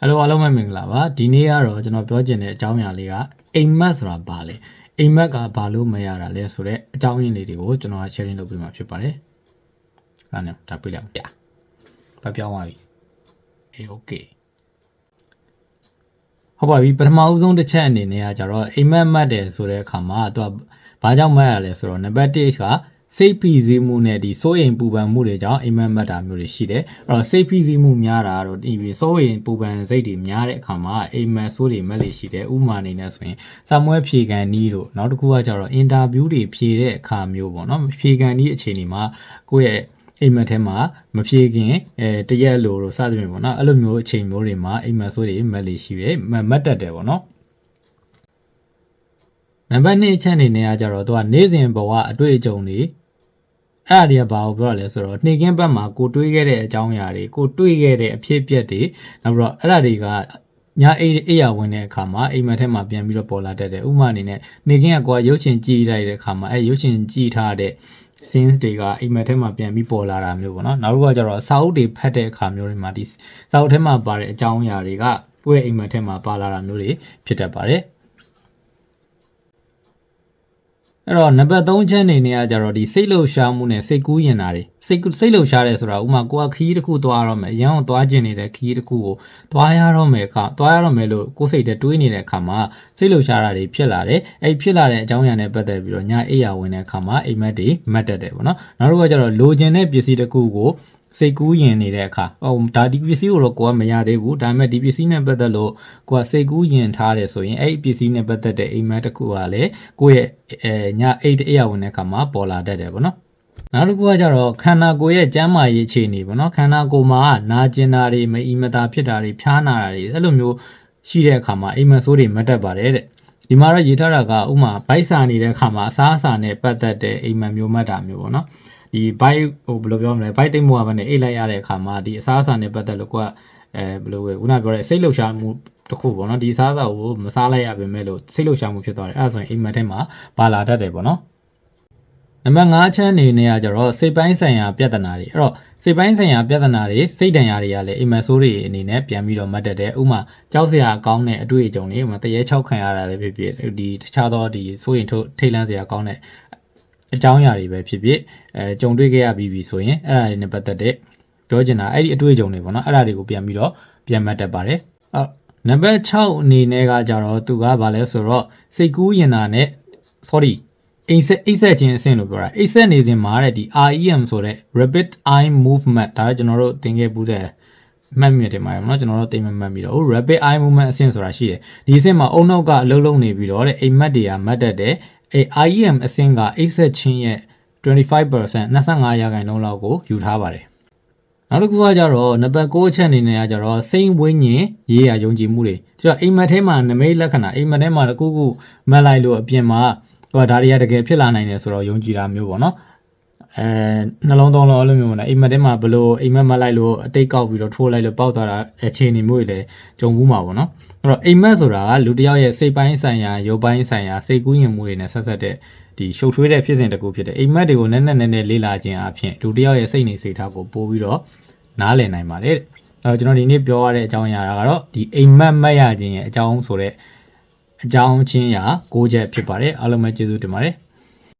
ဟယ်လိုအားလုံးပဲမင်္ဂလာပါဒီနေ့ကတော့ကျွန်တော်ပြောချင်တဲ့အကြောင်းအရာလေးကအိမ်မက်ဆိုတာဘာလဲအိမ်မက်ကဘာလို့မရတာလဲဆိုတော့အကြောင်းရင်းလေးတွေကိုကျွန်တော် sharing လုပ်ပေးမှာဖြစ်ပါတယ်။ဒါနဲ့ဒါပြလိုက်ပြ။ဘာပြောင်းသွားပြီ။အေး okay ဟုတ်ပါပြီပထမဦးဆုံးတစ်ချက်အနေနဲ့ကကြတော့အိမ်မက်မှတ်တယ်ဆိုတဲ့အခါမှာသူကဘာကြောင့်မှတ်ရလဲဆိုတော့နံပါတ်1က စိတ်ဖိစီးမှုနဲ့ဒီစိုးရိမ်ပူပန်မှုတွေကြောင့်အိမ်မက်မှတ်တာမျိုးတွေရှိတယ်အဲ့တော့စိတ်ဖိစီးမှုများတာတော့ဒီစိုးရိမ်ပူပန်စိတ်တွေများတဲ့အခါမှာအိမ်မက်ဆိုးတွေမက်လေရှိတယ်ဥမာအနေနဲ့ဆိုရင်စာမွဲဖြေကန်နီးတို့နောက်တစ်ခုကကြတော့အင်တာဗျူးတွေဖြေတဲ့အခါမျိုးပေါ့နော်ဖြေကန်နီးအခြေအနေမှာကိုယ့်ရဲ့အိမ်မက်ထဲမှာမဖြေခင်အဲတရက်လိုတော့စသဖြင့်ပေါ့နော်အဲ့လိုမျိုးအချိန်မျိုးတွေမှာအိမ်မက်ဆိုးတွေမက်လေရှိတယ်မမတ်တက်တယ်ပေါ့နော်နံပါတ်2အချက်အနေနဲ့ကကြတော့သူကနေ့စဉ်ဘဝအတွေ့အကြုံတွေ အဲ့ဒါတွေကဘာကိုပြောရလဲဆိုတော့နှိကင်းဘက်မှာကိုတွေးခဲ့တဲ့အကြောင်းအရာတွေကိုတွေးခဲ့တဲ့အဖြစ်အပျက်တွေနောက်ပြီးတော့အဲ့ဒါတွေကညာအိအိယာဝင်တဲ့အခါမှာအိမ်မက်ထဲမှာပြန်ပြီးတော့ပေါ်လာတတ်တယ်ဥပမာအနေနဲ့နေကင်းကကိုကရုပ်ရှင်ကြည့်လိုက်တဲ့အခါမှာအဲရုပ်ရှင်ကြည့်ထားတဲ့ scenes တွေကအိမ်မက်ထဲမှာပြန်ပြီးပေါ်လာတာမျိုးပေါ့နော်နောက်တစ်ခုကကျတော့စာအုပ်တွေဖတ်တဲ့အခါမျိုးတွေမှာဒီစာအုပ်ထဲမှာပါတဲ့အကြောင်းအရာတွေကကိုယ့်ရဲ့အိမ်မက်ထဲမှာပါလာတာမျိုးတွေဖြစ်တတ်ပါတယ် အဲ့တော့နံပါတ်3ချက်အနေနဲ့ကကြတော့ဒီစိတ်လှုပ်ရှားမှုနဲ့စိတ်ကူးရင်တာတွေစိတ်စိတ်လှုပ်ရှားတယ်ဆိုတာဥမာကိုကခရီးတစ်ခုသွားရတော့မယ်အရန်ကိုသွားကျင်နေတဲ့ခရီးတစ်ခုကိုသွားရတော့မယ်အခါသွားရတော့မယ်လို့ကိုယ်စိတ်နဲ့တွေးနေတဲ့အခါမှာစိတ်လှုပ်ရှားတာတွေဖြစ်လာတယ်အဲ့ဖြစ်လာတဲ့အကြောင်းအရာနဲ့ပတ်သက်ပြီးတော့ညာအိယာဝင်တဲ့အခါမှာအိမ်မက်တွေမတ်တက်တယ်ပေါ့နော်နောက်တစ်ခုကကြတော့လိုချင်တဲ့ပစ္စည်းတစ်ခုကို စိတ်ကူးရင်နေတဲ့အခါဟိုဒါဒီပစ္စည်းကိုတော့ကိုကမရသေးဘူးဒါပေမဲ့ဒီပစ္စည်းနဲ့ပတ်သက်လို့ကိုကစိတ်ကူးရင်ထားတယ်ဆိုရင်အဲ့ဒီပစ္စည်းနဲ့ပတ်သက်တဲ့အိမ်မက်တစ်ခုကလည်းကိုယ့်ရဲ့အဲညအိတ်အိယာဝင်တဲ့အခါမှာပေါ်လာတတ်တယ်ပေါ့နော်နောက်တစ်ခုကကြတော့ခန္ဓာကိုယ်ရဲ့ကျန်းမာရေးအခြေအနေပေါ့နော်ခန္ဓာကိုယ်မှာနာကျင်တာတွေမအီမတာဖြစ်တာတွေဖျားနာတာတွေအဲ့လိုမျိုးရှိတဲ့အခါမှာအိမ်မက်ဆိုးတွေမတက်ပါတယ်တဲ့ဒီမှာတော့ရေးထားတာကဥမာဘိုက်စာနေတဲ့အခါမှာအစားအစာနဲ့ပတ်သက်တဲ့အိမ်မက်မျိုးမှတ်တာမျိုးပေါ့နော် ဒီဘိုက်ဟိုဘယ်လိုပြောမလဲဘိုက်တိတ်မှုကပဲနဲ့အိတ်လိုက်ရတဲ့အခါမှာဒီအစားအစာနဲ့ပတ်သက်လို့ကိုကအဲဘယ်လိုပဲခုနပြောတဲ့စိတ်လှုပ်ရှားမှုတစ်ခုပေါ့နော်ဒီအစားအစာကိုမစားလိုက်ရပါမယ်လို့စိတ်လှုပ်ရှားမှုဖြစ်သွားတယ်အဲ့ဒါဆိုရင်အိမ်မက်ထဲမှာပါလာတတ်တယ်ပေါ့နော်နံပါတ်5ချမ်းအနေနဲ့ကကျတော့စိတ်ပိုင်းဆိုင်ရာပြဿနာတွေအဲ့တော့စိတ်ပိုင်းဆိုင်ရာပြဿနာတွေစိတ်ဒဏ်ရာတွေကလည်းအိမ်မက်ဆိုးတွေအနေနဲ့ပြန်ပြီးတော့မှတ်တတ်တယ်ဥပမာကြောက်စရာကောင်းတဲ့အတွေ့အကြုံတွေဥပမာတရေချောက်ခံရတာပဲဖြစ်ဖြစ်ဒီတခြားသောဒီစိုးရင်ထုတ်ထိတ်လန့်စရာကောင်းတဲ့ အကြောင်းအရာတွေပဲဖြစ်ဖြစ်အဲကြုံတွေ့ခဲ့ရပြီးပြီဆိုရင်အဲ့ဒါတွေနဲ့ပတ်သက်တဲ့ပြောချင်တာအဲ့ဒီအတွေ့အကြုံတွေပေါ့နော်အဲ့ဒါတွေကိုပြန်ပြီးတော့ပြန်မှတ်တတ်ပါတယ်အော်နံပါတ်6အနေနဲ့ကကြတော့သူကဘာလဲဆိုတော့စိတ်ကူးရင်တာနဲ့ sorry အိမ်ဆက်အိတ်ဆက်ခြင်းအဆင့်လို့ပြောတာအိတ်ဆက်နေစဉ်မှာတဲ့ဒီ REM ဆိုတဲ့ rapid eye movement ဒါကကျွန်တော်တို့သင်ခဲ့ဘူးတဲ့မှတ်မိတယ်မှာเนาะကျွန်တော်တို့သိမှတ်မှတ်ပြီးတော့ rapid eye movement အဆင့်ဆိုတာရှိတယ်ဒီအဆင့်မှာအုံနောက်ကအလုံးလုံးနေပြီးတော့တဲ့အိမ်မက်တွေကမတ်တက်တယ် အဲ REM အဆင့်ကအိတ်ဆက်ခြင်းရဲ့25% 25ရာခိုင်နှုန်းလောက်ကိုယူထားပါတယ်နောက်တစ်ခုကကြတော့နံပါတ်6အချက်အနေနဲ့ကကြတော့စိတ်ဝိညာဉ်ရေးရယုံကြည်မှုတွေကျတော့အိမ်မက်ထဲမှာနမိတ်လက္ခဏာအိမ်မက်ထဲမှာတခုခုမက်လိုက်လို့အပြင်မှာဟိုဒါတွေကတကယ်ဖြစ်လာနိုင်တယ်ဆိုတော့ယုံကြည်တာမျိုးပေါ့နော် အဲနှလုံးသွင်းလို့အဲ့လိုမျိုးပေါ့နော်အိမ်မက်ထဲမှာဘလို့အိမ်မက်မက်လိုက်လို့အတိတ်ကောက်ပြီးတော့ထိုးလိုက်လို့ပေါက်သွားတာအခြေအနေမျိုးတွေလည်းကြုံဘူးမှာပေါ့နော်အဲ့တော့အိမ်မက်ဆိုတာကလူတစ်ယောက်ရဲ့စိတ်ပိုင်းဆိုင်ရာရုပ်ပိုင်းဆိုင်ရာစိတ်ကူးယဉ်မှုတွေနဲ့ဆက်ဆက်တဲ့ဒီရှုပ်ထွေးတဲ့ဖြစ်စဉ်တစ်ခုဖြစ်တဲ့အိမ်မက်တွေကိုနက်နက်နဲနဲလေ့လာခြင်းအပြင်လူတစ်ယောက်ရဲ့စိတ်နေစိတ်ထားကိုပို့ပြီးတော့နားလည်နိုင်ပါတယ်တဲ့အဲ့တော့ကျွန်တော်ဒီနေ့ပြောရတဲ့အကြောင်းအရာကတော့ဒီအိမ်မက်မက်ရခြင်းရဲ့အကြောင်းဆိုတဲ့အကြောင်းချင်းရာ၉ချက်ဖြစ်ပါတယ်အားလုံးပဲကျေးဇူးတင်ပါတယ်